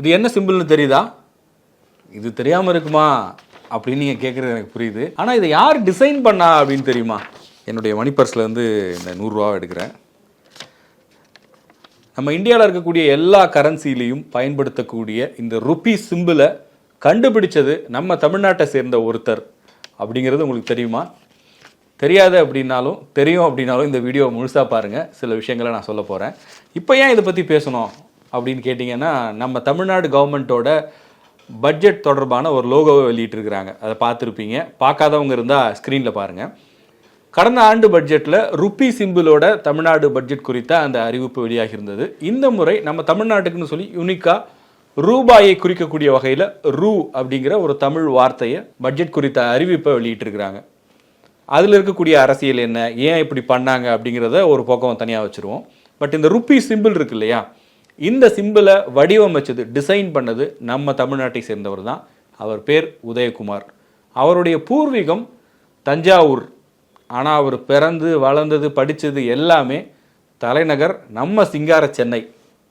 இது என்ன சிம்பிள்னு தெரியுதா? இது தெரியாமல் இருக்குமா? அப்படின்னு நீங்கள் கேட்குறது எனக்கு புரியுது. ஆனால் இதை யார் டிசைன் பண்ணா அப்படின்னு தெரியுமா? என்னுடைய மணி பர்ஸ்லேருந்து இந்த நூறுரூவா எடுக்கிறேன். நம்ம இந்தியாவில் இருக்கக்கூடிய எல்லா கரன்சிலையும் பயன்படுத்தக்கூடிய இந்த ருப்பி சிம்பிளை கண்டுபிடிச்சது நம்ம தமிழ்நாட்டை சேர்ந்த ஒருத்தர். அப்படிங்கிறது உங்களுக்கு தெரியுமா? தெரியாது அப்படின்னாலும் தெரியும் அப்படின்னாலும் இந்த வீடியோ முழுசாக பாருங்கள் சில விஷயங்களை நான் சொல்ல போகிறேன் இப்போ ஏன் இதை பற்றி பேசணும்? அப்படின்னு கேட்டிங்கன்னா நம்ம தமிழ்நாடு கவர்மெண்ட்டோட பட்ஜெட் தொடர்பான ஒரு லோகோவை வெளியிட்டிருக்கிறாங்க. அதை பார்த்துருப்பீங்க. பார்க்காதவங்க இருந்தால் ஸ்க்ரீனில் பாருங்கள் கடந்த ஆண்டு பட்ஜெட்டில் ருப்பி சிம்பிளோட தமிழ்நாடு பட்ஜெட் குறித்த அந்த அறிவிப்பு வெளியாகி இருந்தது இந்த முறை நம்ம தமிழ்நாட்டுக்குன்னு சொல்லி யூனிக்காக ரூபாயை குறிக்கக்கூடிய வகையில் ரூ அப்படிங்கிற ஒரு தமிழ் வார்த்தையை பட்ஜெட் குறித்த அறிவிப்பை வெளியிட்டிருக்கிறாங்க. அதில் இருக்கக்கூடிய அரசியல் என்ன? ஏன் இப்படி பண்ணாங்க அப்படிங்கிறத ஒரு பக்கம் தனியாக வச்சுருவோம். பட் இந்த ருப்பி சிம்பிள் இருக்கு இல்லையா? இந்த சிம்பிளை வடிவமைச்சது டிசைன் பண்ணது நம்ம தமிழ்நாட்டை சேர்ந்தவர் தான். அவர் பேர் உதயகுமார். அவருடைய பூர்வீகம் தஞ்சாவூர். ஆனால் அவர் பிறந்து வளர்ந்தது படித்தது எல்லாமே தலைநகர் நம்ம சிங்கார சென்னை.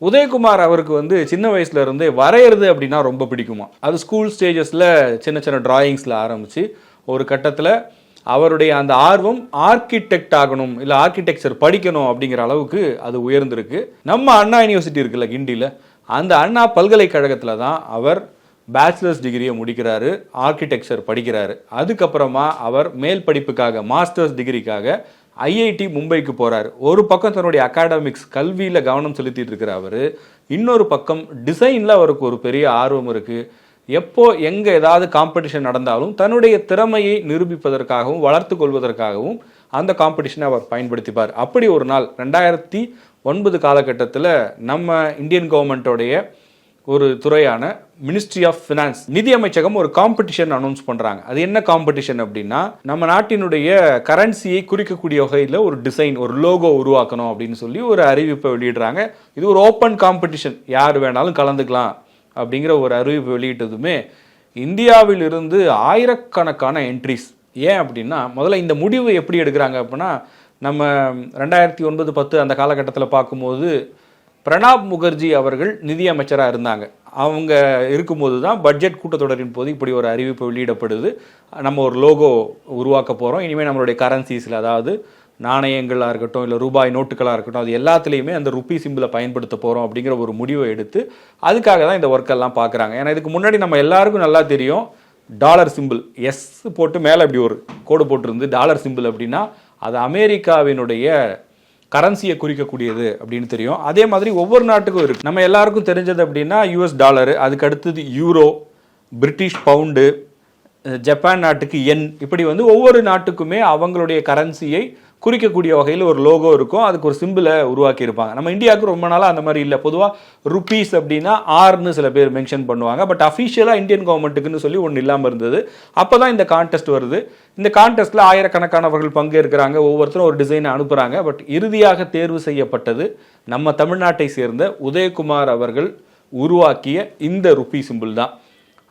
உதயகுமார் அவருக்கு வந்து சின்ன வயசுல இருந்தே வரைகிறது அப்படின்னா ரொம்ப பிடிக்குமா? அது ஸ்கூல் ஸ்டேஜஸில் சின்ன சின்ன டிராயிங்ஸில் ஆரம்பித்து ஒரு கட்டத்தில் அவருடைய அந்த ஆர்வம் ஆர்கிடெக்ட் ஆகணும் இல்லை ஆர்கிடெக்சர் படிக்கணும் அப்படிங்கிற அளவுக்கு அது உயர்ந்திருக்கு. நம்ம அண்ணா யூனிவர்சிட்டி இருக்குல்ல கிண்டியில் அந்த அண்ணா பல்கலைக்கழகத்தில் தான் அவர் பேச்சுலர்ஸ் டிகிரியை முடிக்கிறாரு ஆர்கிடெக்சர் படிக்கிறாரு. அதுக்கப்புறமா அவர் மேல் படிப்புக்காக மாஸ்டர்ஸ் டிகிரிக்காக ஐஐடி மும்பைக்கு போகிறார் ஒரு பக்கம் தன்னுடைய அகாடமிக்ஸ் கல்வியில் கவனம் செலுத்திட்டு இருக்கிற அவர் இன்னொரு பக்கம் டிசைனில் அவருக்கு ஒரு பெரிய ஆர்வம் இருக்குது எப்போ எங்கே ஏதாவது காம்படிஷன் நடந்தாலும் தன்னுடைய திறமையை நிரூபிப்பதற்காகவும் வளர்த்து கொள்வதற்காகவும் அந்த காம்படிஷனை அவர் பயன்படுத்திப்பார். அப்படி ஒரு நாள் ரெண்டாயிரத்தி ஒன்பது காலகட்டத்தில் நம்ம இந்தியன் கவர்மெண்ட்டோடைய ஒரு துறையான மினிஸ்ட்ரி ஆஃப் ஃபினான்ஸ் நிதி அமைச்சகம் ஒரு காம்படிஷன் அனௌன்ஸ் பண்ணுறாங்க அது என்ன காம்படிஷன் அப்படின்னா நம்ம நாட்டினுடைய கரன்சியை குறிக்கக்கூடிய வகையில் ஒரு டிசைன் ஒரு லோகோ உருவாக்கணும் அப்படின்னு சொல்லி ஒரு அறிவிப்பை வெளியிடுறாங்க. இது ஒரு ஓப்பன் காம்படிஷன் யார் வேணாலும் கலந்துக்கலாம். அப்படிங்கிற ஒரு அறிவிப்பு வெளியிட்டதுமே இந்தியாவில் இருந்து ஆயிரக்கணக்கான என்ட்ரிஸ் ஏன் அப்படின்னா முதல்ல இந்த முடிவு எப்படி எடுக்கிறாங்க அப்படின்னா நம்ம ரெண்டாயிரத்தி ஒன்பது பத்து அந்த காலகட்டத்தில் பார்க்கும்போது பிரணாப் முகர்ஜி அவர்கள் நிதியமைச்சராக இருந்தாங்க. அவங்க இருக்கும்போது தான் பட்ஜெட் கூட்டத்தொடரின் போது இப்படி ஒரு அறிவிப்பு வெளியிடப்படுது. நம்ம ஒரு லோகோ உருவாக்க போகிறோம் இனிமேல் நம்மளுடைய கரன்சிஸில் அதாவது நாணயங்களாக இருக்கட்டும் இல்லை ரூபாய் நோட்டுகளாக இருக்கட்டும் அது எல்லாத்துலேயுமே அந்த ருப்பி சிம்பிளை பயன்படுத்த போகிறோம் அப்படிங்கிற ஒரு முடிவை எடுத்து அதுக்காக தான் இந்த ஒர்க்கெல்லாம் பார்க்குறாங்க ஏன்னா இதுக்கு முன்னாடி நம்ம எல்லாருக்கும் நல்லா தெரியும் டாலர் சிம்பிள் எஸ் போட்டு மேலே இப்படி ஒரு கோடு போட்டிருந்து டாலர் சிம்பிள் அப்படின்னா அது அமெரிக்காவினுடைய கரன்சியை குறிக்கக்கூடியது அப்படின்னு தெரியும். அதே மாதிரி ஒவ்வொரு நாட்டுக்கும் இருக்குது நம்ம எல்லாருக்கும் தெரிஞ்சது அப்படின்னா யூஎஸ் டாலரு அதுக்கு அடுத்தது யூரோ பிரிட்டிஷ் பவுண்டு ஜப்பான் நாட்டுக்கு என் இப்படி வந்து ஒவ்வொரு நாட்டுக்குமே அவங்களுடைய கரன்சியை குறிக்கக்கூடிய வகையில் ஒரு லோகோ இருக்கும். அதுக்கு ஒரு சிம்பிளை உருவாக்கியிருப்பாங்க. நம்ம இந்தியாவுக்கு ரொம்ப நாளாக அந்த மாதிரி இல்லை. பொதுவாக ருபீஸ் அப்படின்னா ஆர்னு சில பேர் மென்ஷன் பண்ணுவாங்க. பட் அஃபிஷியலாக இந்தியன் கவர்மெண்ட்டுக்குன்னு சொல்லி ஒன்று இல்லாமல் இருந்தது. அப்போ தான் இந்த கான்டெஸ்ட் வருது. இந்த கான்டெஸ்ட்டில் ஆயிரக்கணக்கானவர்கள் பங்கேற்கிறாங்க. ஒவ்வொருத்தரும் ஒரு டிசைனை அனுப்புகிறாங்க பட் இறுதியாக தேர்வு செய்யப்பட்டது நம்ம தமிழ்நாட்டை சேர்ந்த உதயகுமார் அவர்கள் உருவாக்கிய இந்த ருப்பி சிம்பிள் தான்.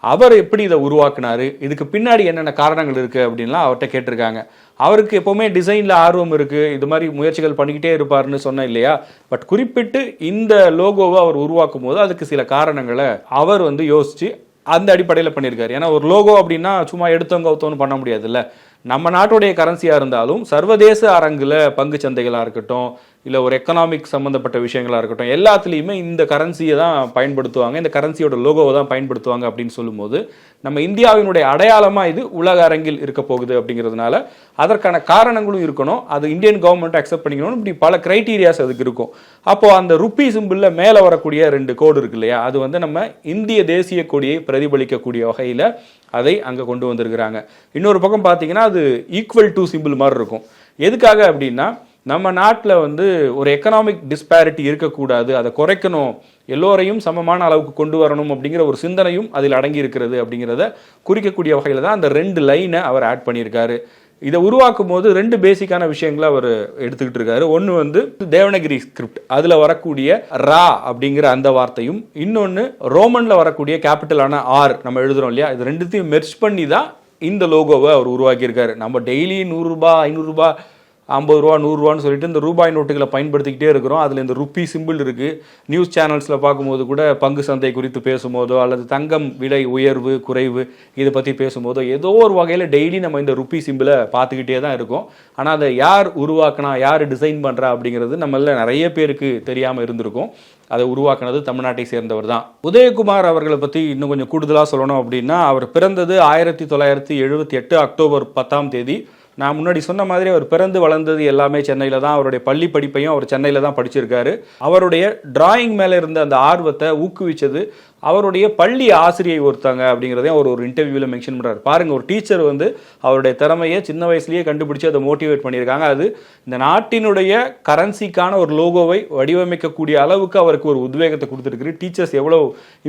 அவர் எப்படி இதை உருவாக்குனாரு? இதுக்கு பின்னாடி என்னென்ன காரணங்கள் இருக்குது அப்படின்லாம் அவர்கிட்ட கேட்டிருக்காங்க. அவருக்கு எப்போவுமே டிசைனில் ஆர்வம் இருக்குது இது மாதிரி முயற்சிகள் பண்ணிக்கிட்டே இருப்பார்னு சொன்னேன் இல்லையா? பட் குறிப்பிட்டு இந்த லோகோவை அவர் உருவாக்கும் போது அதுக்கு சில காரணங்களை அவர் வந்து யோசித்து அந்த அடிப்படையில் பண்ணியிருக்காரு. ஏன்னா ஒரு லோகோ அப்படின்னா சும்மா எடுத்தவங்க கவுத்தோன்னு பண்ண முடியாதுல்ல. நம்ம நாட்டுடைய கரன்சியாக இருந்தாலும் சர்வதேச அரங்கில் பங்கு சந்தைகளாக இருக்கட்டும் இல்லை ஒரு எக்கனாமிக் சம்மந்தப்பட்ட விஷயங்களாக இருக்கட்டும் எல்லாத்துலேயுமே இந்த கரன்சியை தான் பயன்படுத்துவாங்க இந்த கரன்சியோட லோகோவை தான் பயன்படுத்துவாங்க அப்படின்னு சொல்லும்போது நம்ம இந்தியாவினுடைய அடையாளமாக இது உலக அரங்கில் இருக்க போகுது அப்படிங்கிறதுனால அதற்கான காரணங்களும் இருக்கணும். அது இந்தியன் கவர்மெண்ட் அக்செப்ட் பண்ணிக்கணும் இப்படி பல கிரைட்டீரியாஸ் அதுக்கு இருக்கும். அப்போது அந்த ருப்பி சிம்பிளில் மேலே வரக்கூடிய ரெண்டு கோடு இருக்கு இல்லையா அது வந்து நம்ம இந்திய தேசிய கொடியை பிரதிபலிக்கக்கூடிய வகையில் அதை அங்கே கொண்டு வந்திருக்கிறாங்க. இன்னொரு பக்கம் பார்த்தீங்கன்னா அது ஈக்குவல் டு சிம்பிள் மாதிரி இருக்கும். எதுக்காக அப்படின்னா நம்ம நாட்டில் வந்து ஒரு எக்கனாமிக் டிஸ்பேரிட்டி இருக்கக்கூடாது. அதை குறைக்கணும். எல்லோரையும் சமமான அளவுக்கு கொண்டு வரணும் அப்படிங்கிற ஒரு சிந்தனையும் அதில் அடங்கி இருக்கிறது அப்படிங்கிறத குறிக்கக்கூடிய வகையில் தான் அந்த ரெண்டு லைனை அவர் ஆட் பண்ணியிருக்காரு. இதை உருவாக்கும் போது ரெண்டு பேசிக்கான விஷயங்களை அவர் எடுத்துக்கிட்டு இருக்காரு. ஒன்று வந்து தேவனகிரி ஸ்கிரிப்ட் அதில் வரக்கூடிய ரா அப்படிங்கிற அந்த வார்த்தையும் இன்னொன்று ரோமனில் வரக்கூடிய கேபிட்டலான ஆர் நம்ம எழுதுறோம் இல்லையா? இது ரெண்டுத்தையும் மெர்ச் பண்ணி தான் இந்த லோகோவை அவர் உருவாக்கியிருக்காரு. நம்ம டெய்லி நூறுரூபா ஐநூறுரூபா ஐம்பது ரூபா நூறுரூவான்னு சொல்லிட்டு இந்த ரூபாய் நோட்டுகளை பயன்படுத்திக்கிட்டே இருக்கிறோம். அதில் இந்த ருப்பி சிம்பிள் இருக்குது நியூஸ் சேனல்ஸில் பார்க்கும்போது கூட பங்கு சந்தை குறித்து பேசும்போதோ அல்லது தங்கம் விலை உயர்வு குறைவு இதை பற்றி பேசும்போதோ ஏதோ ஒரு வகையில் டெய்லி நம்ம இந்த ருப்பி சிம்பிளை பார்த்துக்கிட்டே தான் இருக்கோம். ஆனால் அதை யார் உருவாக்கினா யார் டிசைன் பண்ணுறா அப்படிங்கிறது நம்மள நிறைய பேருக்கு தெரியாமல் இருந்திருக்கும். அதை உருவாக்குனது தமிழ்நாட்டை சேர்ந்தவர் தான். உதயகுமார் அவர்களை பற்றி இன்னும் கொஞ்சம் கூடுதலாக சொல்லணும் அப்படின்னா அவர் பிறந்தது ஆயிரத்தி தொள்ளாயிரத்தி எழுபத்தி எட்டு அக்டோபர் பத்தாம் தேதி. நான் முன்னாடி சொன்ன மாதிரி அவர் பிறந்து வளர்ந்தது எல்லாமே சென்னையில் தான். அவருடைய பள்ளி படிப்பையும் அவர் சென்னையில் தான் படிச்சிருக்காரு. அவருடைய டிராயிங் மேலே இருந்த அந்த ஆர்வத்தை ஊக்குவிச்சது அவருடைய பள்ளி ஆசிரியை ஒருத்தங்க அப்படிங்கிறதையும் அவர் ஒரு இன்டர்வியூவில் மென்ஷன் பண்ணுறாரு பாருங்கள் ஒரு டீச்சர் வந்து அவருடைய திறமையை சின்ன வயசுலேயே கண்டுபிடிச்சி அதை மோட்டிவேட் பண்ணியிருக்காங்க. அது இந்த நாட்டினுடைய கரன்சிக்கான ஒரு லோகோவை வடிவமைக்கக்கூடிய அளவுக்கு அவருக்கு ஒரு உத்வேகத்தை கொடுத்துருக்கு டீச்சர்ஸ் எவ்வளோ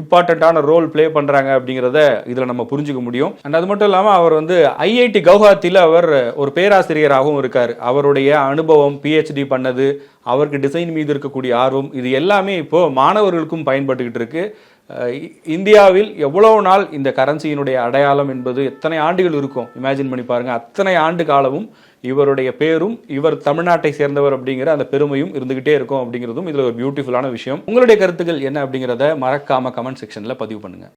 இம்பார்ட்டண்ட்டான ரோல் ப்ளே பண்ணுறாங்க அப்படிங்கிறத இதில் நம்ம புரிஞ்சுக்க முடியும். அண்ட் அது மட்டும் இல்லாமல் அவர் வந்து ஐஐடி கவுஹாத்தியில் அவர் ஒரு பேராசிரியராகவும் இருக்கார். அவருடைய அனுபவம் பிஹெச்டி பண்ணது அவருக்கு டிசைன் மீது இருக்கக்கூடிய ஆர்வம் இது எல்லாமே இப்போது மாணவர்களுக்கும் பயன்பட்டுக்கிட்டு இருக்குது இந்தியாவில் எவ்வளவு நாள் இந்த கரன்சியினுடைய அடையாளம் என்பது எத்தனை ஆண்டுகள் இருக்கும்? இமேஜின் பண்ணி பாருங்க. அத்தனை ஆண்டு காலமும் இவருடைய பேரும் இவர் தமிழ்நாட்டை சேர்ந்தவர் அப்படிங்கிற அந்த பெருமையும் இருந்துகிட்டே இருக்கும் அப்படிங்கிறதும் இதுல ஒரு பியூட்டிஃபுல்லான விஷயம். உங்களுடைய கருத்துக்கள் என்ன அப்படிங்கிறத மறக்காம கமெண்ட் செக்ஷன்ல பதிவு பண்ணுங்க.